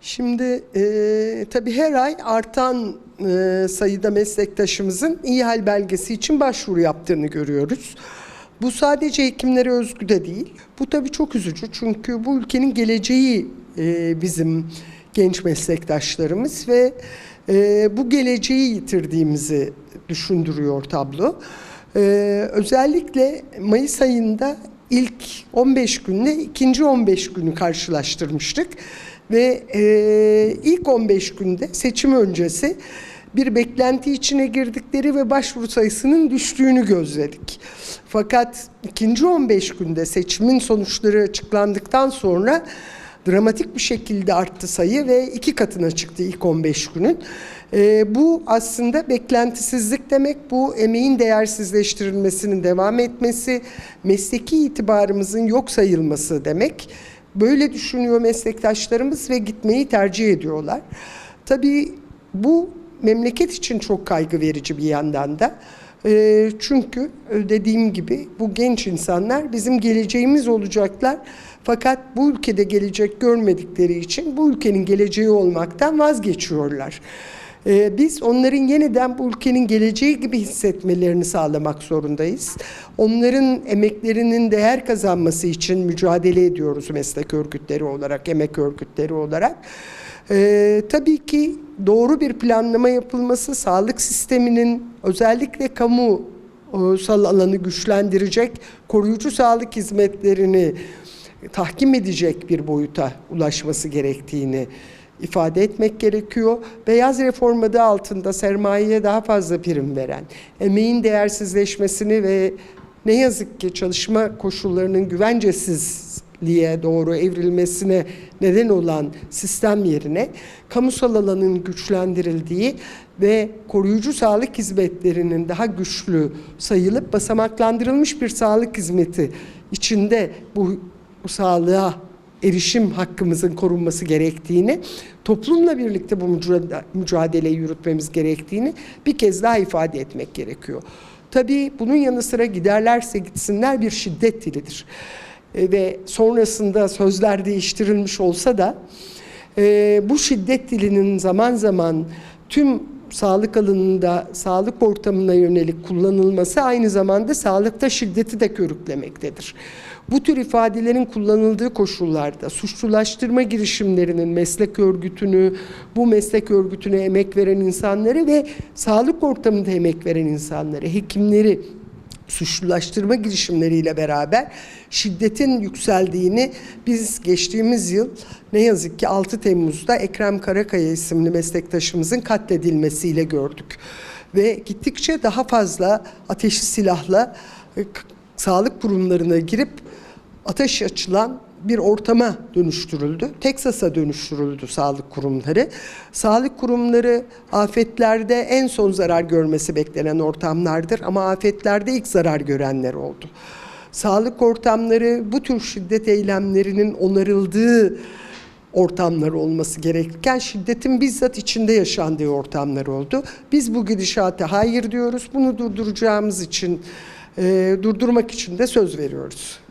Şimdi e, tabii her ay artan e, sayıda meslektaşımızın iyi belgesi için başvuru yaptığını görüyoruz. Bu sadece hekimlere özgü de değil. Bu tabii çok üzücü çünkü bu ülkenin geleceği e, bizim genç meslektaşlarımız ve e, bu geleceği yitirdiğimizi düşündürüyor tablo. E, özellikle Mayıs ayında ilk 15 günle ikinci 15 günü karşılaştırmıştık. Ve e, ilk 15 günde seçim öncesi bir beklenti içine girdikleri ve başvuru sayısının düştüğünü gözledik. Fakat ikinci 15 günde seçimin sonuçları açıklandıktan sonra dramatik bir şekilde arttı sayı ve iki katına çıktı ilk 15 günün. Ee, bu aslında beklentisizlik demek, bu emeğin değersizleştirilmesinin devam etmesi, mesleki itibarımızın yok sayılması demek. Böyle düşünüyor meslektaşlarımız ve gitmeyi tercih ediyorlar. Tabii bu memleket için çok kaygı verici bir yandan da. Ee, çünkü dediğim gibi bu genç insanlar bizim geleceğimiz olacaklar. Fakat bu ülkede gelecek görmedikleri için bu ülkenin geleceği olmaktan vazgeçiyorlar. Ee, Biz onların yeniden bu ülkenin geleceği gibi hissetmelerini sağlamak zorundayız. Onların emeklerinin değer kazanması için mücadele ediyoruz meslek örgütleri olarak, emek örgütleri olarak. Ee, tabii ki doğru bir planlama yapılması, sağlık sisteminin özellikle kamu e, sal alanı güçlendirecek, koruyucu sağlık hizmetlerini tahkim edecek bir boyuta ulaşması gerektiğini ifade etmek gerekiyor. Beyaz reform adı altında sermayeye daha fazla prim veren, emeğin değersizleşmesini ve ne yazık ki çalışma koşullarının güvencesizliğe doğru evrilmesine neden olan sistem yerine kamusal alanın güçlendirildiği ve koruyucu sağlık hizmetlerinin daha güçlü sayılıp basamaklandırılmış bir sağlık hizmeti içinde bu, sağlığa erişim hakkımızın korunması gerektiğini, toplumla birlikte bu mücadele- mücadeleyi yürütmemiz gerektiğini bir kez daha ifade etmek gerekiyor. Tabii bunun yanı sıra giderlerse gitsinler bir şiddet dilidir. E, ve sonrasında sözler değiştirilmiş olsa da e, bu şiddet dilinin zaman zaman tüm sağlık alanında, sağlık ortamına yönelik kullanılması aynı zamanda sağlıkta şiddeti de körüklemektedir. Bu tür ifadelerin kullanıldığı koşullarda suçlulaştırma girişimlerinin meslek örgütünü, bu meslek örgütüne emek veren insanları ve sağlık ortamında emek veren insanları, hekimleri suçlulaştırma girişimleriyle beraber şiddetin yükseldiğini biz geçtiğimiz yıl ne yazık ki 6 Temmuz'da Ekrem Karakaya isimli meslektaşımızın katledilmesiyle gördük. Ve gittikçe daha fazla ateşli silahla e, sağlık kurumlarına girip ateş açılan bir ortama dönüştürüldü. Teksas'a dönüştürüldü sağlık kurumları. Sağlık kurumları afetlerde en son zarar görmesi beklenen ortamlardır ama afetlerde ilk zarar görenler oldu. Sağlık ortamları bu tür şiddet eylemlerinin onarıldığı ortamlar olması gerekirken şiddetin bizzat içinde yaşandığı ortamlar oldu. Biz bu gidişata hayır diyoruz. Bunu durduracağımız için, e, durdurmak için de söz veriyoruz.